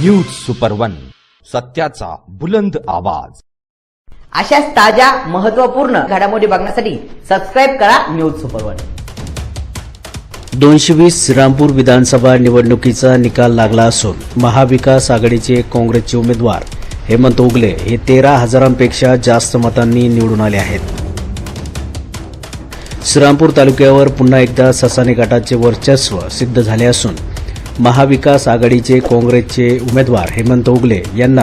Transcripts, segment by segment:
News super one सत्याचा बुलंद आवाज. अशाच ताज्या महत्त्वपूर्ण घडामोडी बघण्यासाठी सबस्क्राईब करा न्यूज सुपर वन दोनशे वीस श्रीरामपूर विधानसभा निवडणुकीचा निकाल लागला असून महाविकास आघाडीचे काँग्रेसचे उमेदवार हेमंत ओगले हे तेरा हजारांपेक्षा जास्त मतांनी निवडून आले आहेत. श्रीरामपूर तालुक्यावर पुन्हा एकदा ससाने गटाचे वर्चस्व सिद्ध झाले असून महाविकास आघाडीचे काँग्रेसचे उमेदवार हेमंत ओगले यांना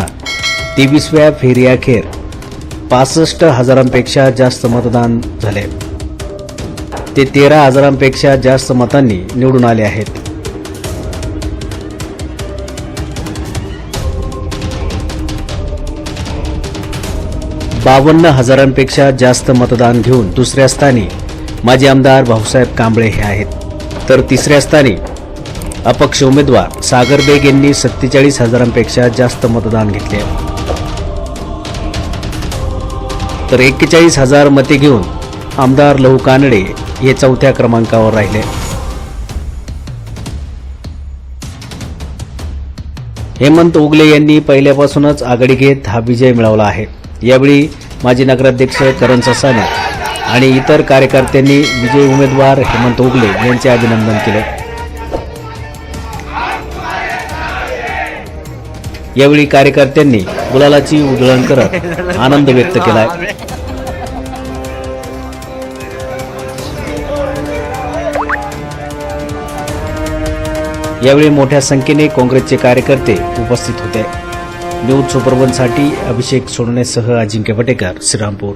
तेवीसव्या फेरीअखेर पासष्ट हजारांपेक्षा जास्त मतदान झाले. ते तेरा हजारांपेक्षा जास्त मतांनी निवडून आले आहेत. बावन्न हजारांपेक्षा जास्त मतदान घेऊन दुसऱ्या स्थानी माजी आमदार भाऊसाहेब कांबळे हे आहेत. तर तिसऱ्या स्थानी अपक्ष उमेदवार सागर बेग यांनी सत्तेचाळीस हजारांपेक्षा जास्त मतदान घेतले. तर एक्केचाळीस हजार मते घेऊन आमदार लहू कानडे हे चौथ्या क्रमांकावर राहिले. हेमंत उगले यांनी पहिल्यापासूनच आघाडी घेत हा विजय मिळवला आहे. यावेळी माजी नगराध्यक्ष करण ससाने आणि इतर कार्यकर्त्यांनी विजयी उमेदवार हेमंत ओगले यांचे अभिनंदन केले. यावेळी कार्यकर्त्यांनी गुलालाची उधळण करत आनंद व्यक्त केलाय. यावेळी मोठ्या संख्येने काँग्रेसचे कार्यकर्ते उपस्थित होते. न्यूज सुपरवनसाठी अभिषेक सोडणेसह अजिंक्य वटेकर श्रीरामपूर.